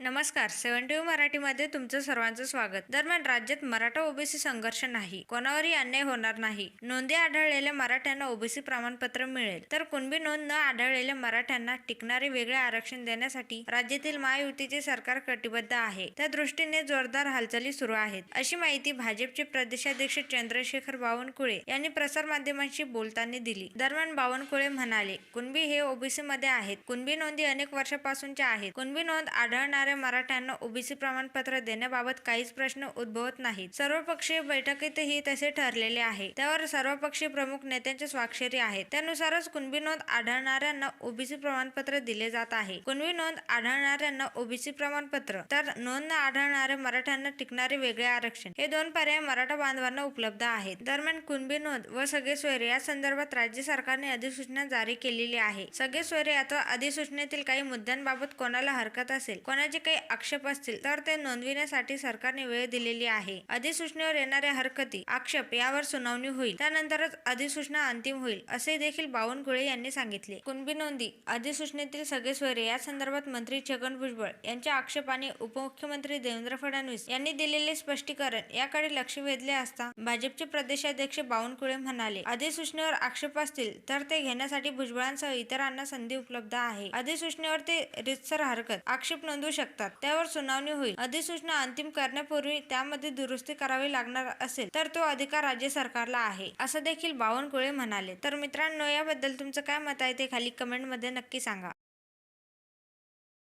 नमस्कार. Seven T मराठीमध्ये तुमचं सर्वांचं स्वागत. दरम्यान राज्यात मराठा ओबीसी संघर्ष नाही. कोणावरही अन्याय होणार नाही. नोंदी आढळलेल्या मराठ्यांना ओबीसी प्रमाणपत्र मिळेल. तर कुणबी नोंद न आढळलेल्या मराठ्यांना टिकणारे वेगळे आरक्षण देण्यासाठी राज्यातील महायुतीचे सरकार कटिबद्ध आहे. त्या दृष्टीने जोरदार हालचाली सुरू आहेत. अशी माहिती भाजपचे प्रदेशाध्यक्ष चंद्रशेखर बावनकुळे यांनी प्रसारमाध्यमांशी बोलताना दिली. दरम्यान बावनकुळे म्हणाले कुणबी हे ओबीसी मध्ये आहेत. कुणबी नोंदी अनेक वर्षापासूनच्या आहेत. कुणबी नोंद आढळणार आढळणाऱ्या मराठ्यांना ओबीसी प्रमाणपत्र देण्याबाबत काहीच प्रश्न उद्भवत नाहीत सर्वपक्षीय बैठकीतही तसे ठरलेले आहे. त्यावर सर्वपक्षीय प्रमुख नेत्यांच्या स्वाक्षरी आहेत त्यानुसारच कुणबी नोंद आढळणाऱ्यांना ओबीसी प्रमाणपत्र दिले जात आहे. कुणबी नोंद आढळणाऱ्यांना ओबीसी प्रमाणपत्र तर नोंद न आढळणाऱ्या मराठ्यांना टिकणारे वेगळे आरक्षण. हे दोन पर्याय मराठा बांधवांना उपलब्ध आहेत. दरम्यान कुणबी नोंद व सगळे सोयरे या संदर्भात राज्य सरकारने अधिसूचना जारी केलेली आहे. सगळे सोयरे अथवा अधिसूचनेतील काही मुद्द्यांबाबत कोणाला हरकत असेल कोणाची काही आक्षेप असतील तर ते नोंदविण्यासाठी सरकारने वेळ दिलेली आहे. अधिसूचनेवर येणाऱ्या हरकती आक्षेप यावर सुनावणी होईल. त्यानंतरच अधिसूचना अंतिम होईल असे देखील बावनकुळे यांनी सांगितले. कुणबी नोंदी अधिसूचनेतील सगळे सोयरे या संदर्भात मंत्री छगन भुजबळ यांच्या आक्षेपाने उपमुख्यमंत्री देवेंद्र फडणवीस यांनी दिलेले स्पष्टीकरण याकडे लक्ष वेधले असता भाजपचे प्रदेशाध्यक्ष बावनकुळे म्हणाले अधिसूचनेवर आक्षेप असतील तर ते घेण्यासाठी भुजबळांसह इतरांना संधी उपलब्ध आहे. अधिसूचनेवर ते रितसर हरकत आक्षेप नोंदवू शकतात. त्यावर सुनावणी होईल. अधिसूचना अंतिम करण्यापूर्वी त्यामध्ये दुरुस्ती करावी लागणार असेल तर तो अधिकार राज्य सरकारला आहे असं देखील बावनकुळे म्हणाले. तर मित्रांनो याबद्दल तुमचं काय मत आहे ते खाली कमेंटमध्ये नक्की सांगा.